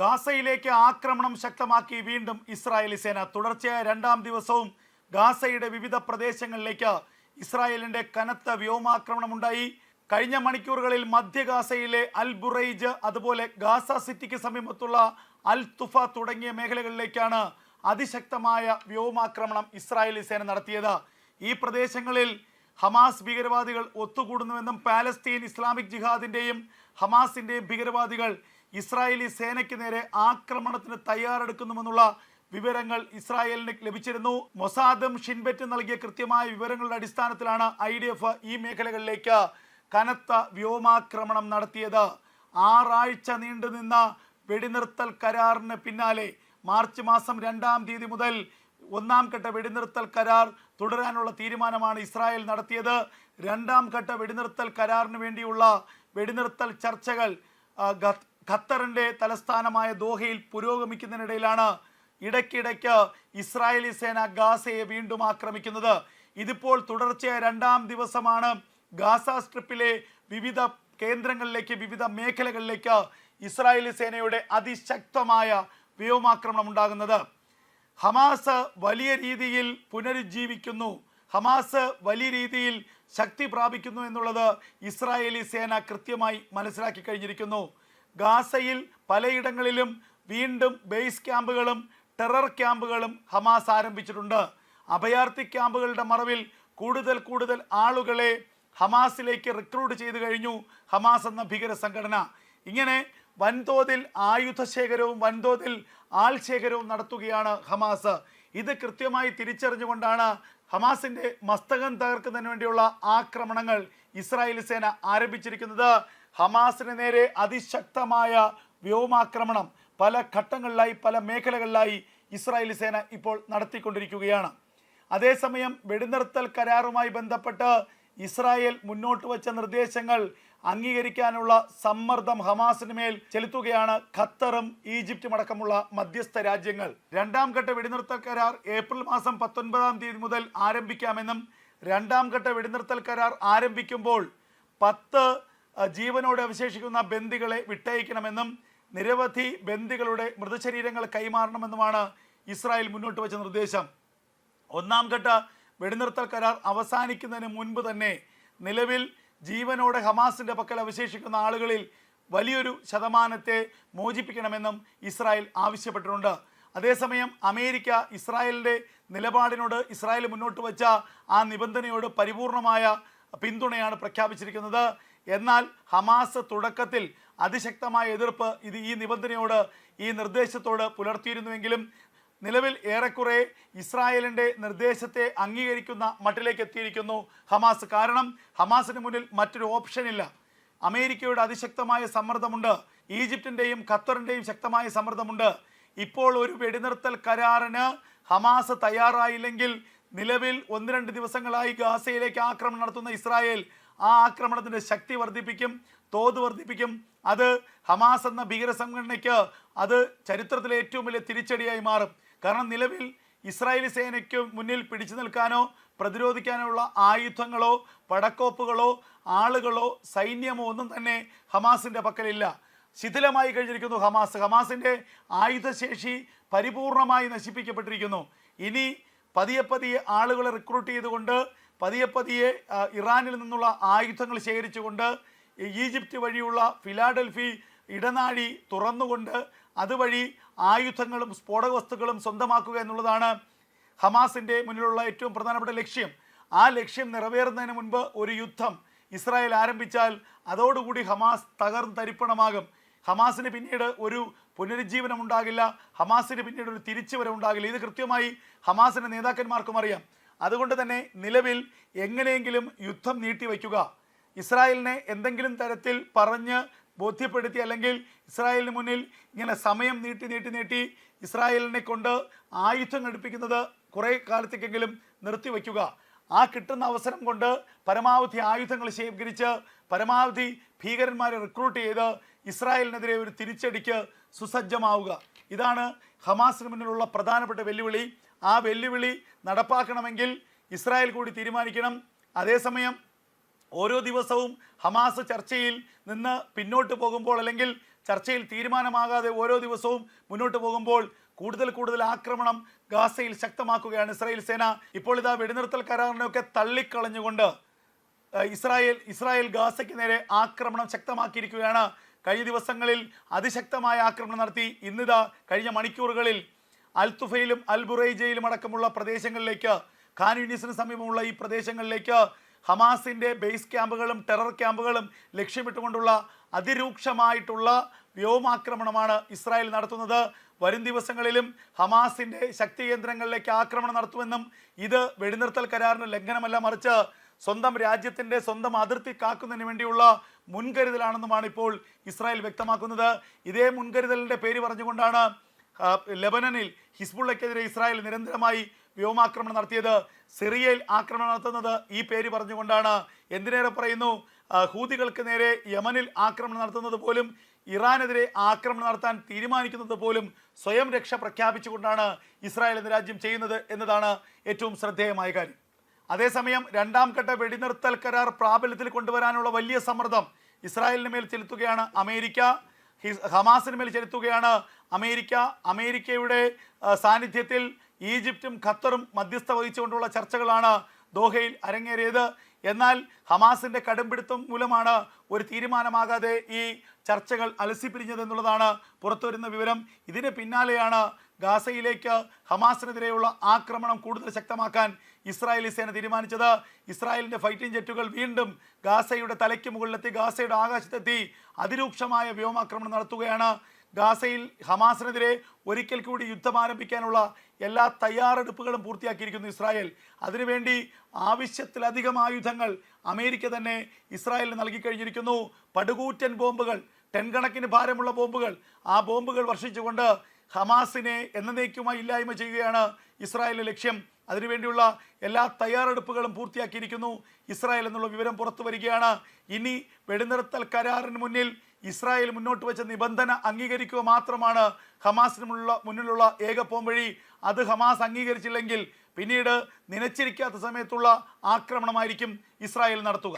ഗാസയിലേക്ക് ആക്രമണം ശക്തമാക്കി വീണ്ടും ഇസ്രായേലി സേന. തുടർച്ചയായ രണ്ടാം ദിവസവും ഗാസയുടെ വിവിധ പ്രദേശങ്ങളിലേക്ക് ഇസ്രായേലിന്റെ കനത്ത വ്യോമാക്രമണം ഉണ്ടായി കഴിഞ്ഞ മണിക്കൂറുകളിൽ മധ്യ ഗാസയിലെ അൽ ബുറൈജ് അതുപോലെ ഗാസ സിറ്റിക്ക് സമീപത്തുള്ള അൽ തുഫ തുടങ്ങിയ മേഖലകളിലേക്കാണ് അതിശക്തമായ വ്യോമാക്രമണം ഇസ്രായേലി സേന നടത്തിയത്. ഈ പ്രദേശങ്ങളിൽ ഹമാസ് ഭീകരവാദികൾ ഒത്തുകൂടുന്നുവെന്നും പാലസ്തീൻ ഇസ്ലാമിക് ജിഹാദിന്റെയും ഹമാസിന്റെയും ഭീകരവാദികൾ ഇസ്രായേലി സേനയ്ക്ക് നേരെ ആക്രമണത്തിന് തയ്യാറെടുക്കുന്നുവെന്നുള്ള വിവരങ്ങൾ ഇസ്രായേലിന് ലഭിച്ചിരുന്നു. മൊസാദും ഷിൻബെറ്റും നൽകിയ കൃത്യമായ വിവരങ്ങളുടെ അടിസ്ഥാനത്തിലാണ് ഐ ഈ മേഖലകളിലേക്ക് കനത്ത വ്യോമാക്രമണം നടത്തിയത്. ആറാഴ്ച നീണ്ടുനിന്ന വെടിനിർത്തൽ കരാറിന് പിന്നാലെ മാർച്ച് മാസം രണ്ടാം തീയതി മുതൽ ഒന്നാം ഘട്ട വെടിനിർത്തൽ കരാർ തുടരാനുള്ള തീരുമാനമാണ് ഇസ്രായേൽ നടത്തിയത്. രണ്ടാം ഘട്ട വെടിനിർത്തൽ കരാറിന് വേണ്ടിയുള്ള വെടിനിർത്തൽ ചർച്ചകൾ ഖത്തറിന്റെ തലസ്ഥാനമായ ദോഹയിൽ പുരോഗമിക്കുന്നതിനിടയിലാണ് ഇടയ്ക്കിടയ്ക്ക് ഇസ്രായേലി സേന ഗാസയെ വീണ്ടും ആക്രമിക്കുന്നത്. ഇതിപ്പോൾ തുടർച്ചയായ രണ്ടാം ദിവസമാണ് ഗാസ സ്ട്രിപ്പിലെ വിവിധ കേന്ദ്രങ്ങളിലേക്ക് വിവിധ മേഖലകളിലേക്ക് ഇസ്രായേലി സേനയുടെ അതിശക്തമായ വ്യോമാക്രമണം ഉണ്ടാകുന്നത്. ഹമാസ് വലിയ രീതിയിൽ പുനരുജ്ജീവിക്കുന്നു. ഹമാസ് വലിയ രീതിയിൽ ശക്തി പ്രാപിക്കുന്നു എന്നുള്ളത് ഇസ്രായേലി സേന കൃത്യമായി മനസ്സിലാക്കി കഴിഞ്ഞിരിക്കുന്നു. ഗാസയിൽ പലയിടങ്ങളിലും വീണ്ടും ബേസ് ക്യാമ്പുകളും ടെറർ ക്യാമ്പുകളും ഹമാസ് ആരംഭിച്ചിട്ടുണ്ട്. അഭയാർത്ഥി ക്യാമ്പുകളുടെ മറവിൽ കൂടുതൽ കൂടുതൽ ആളുകളെ ഹമാസിലേക്ക് റിക്രൂട്ട് ചെയ്തു കഴിഞ്ഞു ഹമാസ് എന്ന ഭീകര സംഘടന. ഇങ്ങനെ വൻതോതിൽ ആയുധ ശേഖരവും വൻതോതിൽ ആൾ ശേഖരവും നടത്തുകയാണ് ഹമാസ്. ഇത് കൃത്യമായി തിരിച്ചറിഞ്ഞുകൊണ്ടാണ് ഹമാസിന്റെ മസ്തകം തകർക്കുന്നതിന് വേണ്ടിയുള്ള ആക്രമണങ്ങൾ ഇസ്രായേൽ സേന ആരംഭിച്ചിരിക്കുന്നത്. ഹമാസിന് നേരെ അതിശക്തമായ വ്യോമാക്രമണം പല ഘട്ടങ്ങളിലായി പല മേഖലകളിലായി ഇസ്രായേലി സേന ഇപ്പോൾ നടത്തിക്കൊണ്ടിരിക്കുകയാണ്. അതേസമയം വെടിനിർത്തൽ കരാറുമായി ബന്ധപ്പെട്ട് ഇസ്രായേൽ മുന്നോട്ട് വച്ച നിർദ്ദേശങ്ങൾ അംഗീകരിക്കാനുള്ള സമ്മർദ്ദം ഹമാസിന് മേൽ ചെലുത്തുകയാണ് ഖത്തറും ഈജിപ്തും അടക്കമുള്ള മധ്യസ്ഥ രാജ്യങ്ങൾ. രണ്ടാം ഘട്ട വെടിനിർത്തൽ കരാർ ഏപ്രിൽ മാസം പത്തൊൻപതാം തീയതി മുതൽ ആരംഭിക്കാമെന്നും രണ്ടാം ഘട്ട വെടിനിർത്തൽ കരാർ ആരംഭിക്കുമ്പോൾ പത്ത് ജീവനോടെ അവശേഷിക്കുന്ന ബന്ദികളെ വിട്ടയക്കണമെന്നും നിരവധി ബന്ദികളുടെ മൃതശരീരങ്ങൾ കൈമാറണമെന്നുമാണ് ഇസ്രായേൽ മുന്നോട്ട് വെച്ച നിർദ്ദേശം. ഒന്നാം ഘട്ട വെടിനിർത്തൽ കരാർ അവസാനിക്കുന്നതിന് മുൻപ് തന്നെ നിലവിൽ ജീവനോടെ ഹമാസിന്റെ പക്കൽ അവശേഷിക്കുന്ന ആളുകളിൽ വലിയൊരു ശതമാനത്തെ മോചിപ്പിക്കണമെന്നും ഇസ്രായേൽ ആവശ്യപ്പെട്ടിട്ടുണ്ട്. അതേസമയം അമേരിക്ക ഇസ്രായേലിന്റെ നിലപാടിനോട് ഇസ്രായേൽ മുന്നോട്ട് വച്ച ആ നിബന്ധനയോട് പരിപൂർണമായ പിന്തുണയാണ് പ്രഖ്യാപിച്ചിരിക്കുന്നത്. എന്നാൽ ഹമാസ് തുടക്കത്തിൽ അതിശക്തമായ എതിർപ്പ് ഇത് ഈ നിബന്ധനയോട് ഈ നിർദ്ദേശത്തോട് പുലർത്തിയിരുന്നുവെങ്കിലും നിലവിൽ ഏറെക്കുറെ ഇസ്രായേലിന്റെ നിർദ്ദേശത്തെ അംഗീകരിക്കുന്ന മട്ടിലേക്ക് എത്തിയിരിക്കുന്നു ഹമാസ്. കാരണം ഹമാസിന് മുന്നിൽ മറ്റൊരു ഓപ്ഷനില്ല അമേരിക്കയുടെ അതിശക്തമായ സമ്മർദ്ദമുണ്ട്. ഈജിപ്തിന്റെയും ഖത്തറിന്റെയും ശക്തമായ സമ്മർദ്ദമുണ്ട്. ഇപ്പോൾ ഒരു വെടിനിർത്തൽ കരാറിന് ഹമാസ് തയ്യാറായില്ലെങ്കിൽ നിലവിൽ ഒന്ന് രണ്ട് ദിവസങ്ങളായി ഗാസയിലേക്ക് ആക്രമണം നടത്തുന്ന ഇസ്രായേൽ ആ ആക്രമണത്തിന്റെ ശക്തി വർദ്ധിപ്പിക്കും തോത് വർദ്ധിപ്പിക്കും. അത് ഹമാസ് എന്ന ഭീകര സംഘടനയ്ക്ക് അത് ചരിത്രത്തിലെ ഏറ്റവും വലിയ തിരിച്ചടിയായി മാറും. കാരണം നിലവിൽ ഇസ്രായേലി സേനയ്ക്ക് മുന്നിൽ പിടിച്ചു നിൽക്കാനോ പ്രതിരോധിക്കാനോ ഉള്ള ആയുധങ്ങളോ പടക്കോപ്പുകളോ ആളുകളോ സൈന്യമോ ഒന്നും തന്നെ ഹമാസിന്റെ പക്കലില്ല. ശിഥിലമായി കഴിഞ്ഞിരിക്കുന്നു ഹമാസ്. ഹമാസിന്റെ ആയുധശേഷി പരിപൂർണമായി നശിപ്പിക്കപ്പെട്ടിരിക്കുന്നു. ഇനി പതിയെ പതിയെ ആളുകളെ റിക്രൂട്ട് ചെയ്തുകൊണ്ട് പതിയെ പതിയെ ഇറാനിൽ നിന്നുള്ള ആയുധങ്ങൾ ശേഖരിച്ചുകൊണ്ട് ഈജിപ്റ്റ് വഴിയുള്ള ഫിലാഡൽഫി ഇടനാഴി തുറന്നുകൊണ്ട് അതുവഴി ആയുധങ്ങളും സ്ഫോടക വസ്തുക്കളും സ്വന്തമാക്കുക എന്നുള്ളതാണ് ഹമാസിന്റെ മുന്നിലുള്ള ഏറ്റവും പ്രധാനപ്പെട്ട ലക്ഷ്യം. ആ ലക്ഷ്യം നിറവേറുന്നതിന് മുൻപ് ഒരു യുദ്ധം ഇസ്രായേൽ ആരംഭിച്ചാൽ അതോടുകൂടി ഹമാസ് തകർന്ന് തരിപ്പണമാകും. ഹമാസിന് പിന്നീട് ഒരു പുനരുജ്ജീവനം ഉണ്ടാകില്ല. ഹമാസിന് പിന്നീട് ഒരു തിരിച്ചുവരവുണ്ടാകില്ല. ഇത് കൃത്യമായി ഹമാസിന്റെ നേതാക്കന്മാർക്കും അറിയാം. അതുകൊണ്ട് തന്നെ നിലവിൽ എങ്ങനെയെങ്കിലും യുദ്ധം നീട്ടിവെക്കുക. ഇസ്രായേലിനെ എന്തെങ്കിലും തരത്തിൽ പറഞ്ഞ് ബോധ്യപ്പെടുത്തി അല്ലെങ്കിൽ ഇസ്രായേലിന് മുന്നിൽ ഇങ്ങനെ സമയം നീട്ടി നീട്ടി നീട്ടി ഇസ്രായേലിനെ കൊണ്ട് ആയുധം ഘടിപ്പിക്കുന്നത് കുറേ കാലത്തേക്കെങ്കിലും നിർത്തിവെക്കുക. ആ കിട്ടുന്ന അവസരം കൊണ്ട് പരമാവധി ആയുധങ്ങൾ ശേഖരിച്ച് പരമാവധി ഭീകരന്മാരെ റിക്രൂട്ട് ചെയ്ത് ഇസ്രായേലിനെതിരെ ഒരു തിരിച്ചടിക്ക് സുസജ്ജമാവുക. ഇതാണ് ഹമാസിന് മുന്നിലുള്ള പ്രധാനപ്പെട്ട വെല്ലുവിളി. ആ വെല്ലുവിളി നടപ്പാക്കണമെങ്കിൽ ഇസ്രായേൽ കൂടി തീരുമാനിക്കണം. അതേസമയം ഓരോ ദിവസവും ഹമാസ് ചർച്ചയിൽ നിന്ന് പിന്നോട്ട് പോകുമ്പോൾ അല്ലെങ്കിൽ ചർച്ചയിൽ തീരുമാനമാകാതെ ഓരോ ദിവസവും മുന്നോട്ട് പോകുമ്പോൾ കൂടുതൽ കൂടുതൽ ആക്രമണം ഗാസയിൽ ശക്തമാക്കുകയാണ് ഇസ്രായേൽ സേന. ഇപ്പോൾ ഇതാ വെടിനിർത്തൽ കരാറിനെയൊക്കെ തള്ളിക്കളഞ്ഞുകൊണ്ട് ഇസ്രായേൽ ഇസ്രായേൽ ഗാസയ്ക്ക് നേരെ ആക്രമണം ശക്തമാക്കിയിരിക്കുകയാണ് കഴിഞ്ഞ ദിവസങ്ങളിൽ അതിശക്തമായ ആക്രമണം നടത്തി. ഇന്നിതാ കഴിഞ്ഞ മണിക്കൂറുകളിൽ അൽതുഫയിലും അൽബുറൈജയിലും അടക്കമുള്ള പ്രദേശങ്ങളിലേക്ക് ഖാൻ യൂണിസിന് സമീപമുള്ള ഈ പ്രദേശങ്ങളിലേക്ക് ഹമാസിന്റെ ബേസ് ക്യാമ്പുകളും ടെറർ ക്യാമ്പുകളും ലക്ഷ്യമിട്ടുകൊണ്ടുള്ള അതിരൂക്ഷമായിട്ടുള്ള വ്യോമാക്രമണമാണ് ഇസ്രായേൽ നടത്തുന്നത്. വരും ദിവസങ്ങളിലും ഹമാസിന്റെ ശക്തി കേന്ദ്രങ്ങളിലേക്ക് ആക്രമണം നടത്തുമെന്നും ഇത് വെടിനിർത്തൽ കരാറിന് ലംഘനമല്ല മറിച്ച് സ്വന്തം രാജ്യത്തിന്റെ സ്വന്തം അതിർത്തി കാക്കുന്നതിന് വേണ്ടിയുള്ള മുൻകരുതലാണെന്നുമാണ് ഇപ്പോൾ ഇസ്രായേൽ വ്യക്തമാക്കുന്നത്. ഇതേ മുൻകരുതലിന്റെ പേര് പറഞ്ഞുകൊണ്ടാണ് ലെബനനിൽ ഹിസ്ബുള്ളക്കെതിരെ ഇസ്രായേൽ നിരന്തരമായി വ്യോമാക്രമണം നടത്തിയത്. സിറിയയിൽ ആക്രമണം നടത്തുന്നത് ഈ പേര് പറഞ്ഞുകൊണ്ടാണ്. എന്തിനേറെ പറയുന്നു? ഹൂതികൾക്ക് നേരെ യമനിൽ ആക്രമണം നടത്തുന്നത് പോലും ഇറാനെതിരെ ആക്രമണം നടത്താൻ തീരുമാനിക്കുന്നത് പോലും സ്വയം രക്ഷ പ്രഖ്യാപിച്ചുകൊണ്ടാണ് ഇസ്രായേൽ എന്ന രാജ്യം ചെയ്യുന്നത് എന്നതാണ് ഏറ്റവും ശ്രദ്ധേയമായ കാര്യം. അതേസമയം രണ്ടാം ഘട്ട വെടിനിർത്തൽ കരാർ പ്രാബല്യത്തിൽ കൊണ്ടുവരാനുള്ള വലിയ സമ്മർദ്ദം ഇസ്രായേലിന് മേൽ ചെലുത്തുകയാണ് അമേരിക്ക. ഹമാസിന് മേൽ ചെലുത്തുകയാണ് അമേരിക്ക. അമേരിക്കയുടെ സാന്നിധ്യത്തിൽ ഈജിപ്തും ഖത്തറും മധ്യസ്ഥ വഹിച്ചുകൊണ്ടുള്ള ചർച്ചകളാണ് ദോഹയിൽ അരങ്ങേറിയത്. എന്നാൽ ഹമാസിന്റെ കടുംപിടുത്തം മൂലമാണ് ഒരു തീരുമാനമാകാതെ ഈ ചർച്ചകൾ അലസിപ്പിരിഞ്ഞതെന്നുള്ളതാണ് പുറത്തുവരുന്ന വിവരം. ഇതിന് പിന്നാലെയാണ് ഗാസയിലേക്ക് ഹമാസിനെതിരെയുള്ള ആക്രമണം കൂടുതൽ ശക്തമാക്കാൻ ഇസ്രായേലി സേന തീരുമാനിച്ചത്. ഇസ്രായേലിന്റെ ഫൈറ്റിംഗ് ജെറ്റുകൾ വീണ്ടും ഗാസയുടെ തലയ്ക്ക് മുകളിലെത്തി ഗാസയുടെ ആകാശത്തെത്തി അതിരൂക്ഷമായ വ്യോമാക്രമണം നടത്തുകയാണ്. ഗാസയിൽ ഹമാസിനെതിരെ ഒരിക്കൽ കൂടി യുദ്ധം ആരംഭിക്കാനുള്ള എല്ലാ തയ്യാറെടുപ്പുകളും പൂർത്തിയാക്കിയിരിക്കുന്നു ഇസ്രായേൽ. അതിനുവേണ്ടി ആവശ്യത്തിലധികം ആയുധങ്ങൾ അമേരിക്ക തന്നെ ഇസ്രായേലിന് നൽകിക്കഴിഞ്ഞിരിക്കുന്നു. പടുകൂറ്റൻ ബോംബുകൾ ടെൻ കണക്കിന് ഭാരമുള്ള ബോംബുകൾ ആ ബോംബുകൾ വർഷിച്ചുകൊണ്ട് ഹമാസിനെ എന്നേക്കുമായി ഇല്ലായ്മ ചെയ്യുകയാണ് ഇസ്രായേലിന്റെ ലക്ഷ്യം. അതിനുവേണ്ടിയുള്ള എല്ലാ തയ്യാറെടുപ്പുകളും പൂർത്തിയാക്കിയിരിക്കുന്നു. ഇസ്രായേൽ എന്നുള്ള വിവരം പുറത്തു വരികയാണ്. ഇനി വെടിനിർത്തൽ കരാറിന് മുന്നിൽ ഇസ്രായേൽ മുന്നോട്ട് വെച്ച നിബന്ധന അംഗീകരിക്കുക മാത്രമാണ് ഹമാസിനുള്ള മുന്നിലുള്ള ഏക പോംവഴി അത് ഹമാസ് അംഗീകരിച്ചില്ലെങ്കിൽ പിന്നീട് നനച്ചിരിക്കാത്ത സമയത്തുള്ള ആക്രമണമായിരിക്കും ഇസ്രായേൽ നടത്തുക.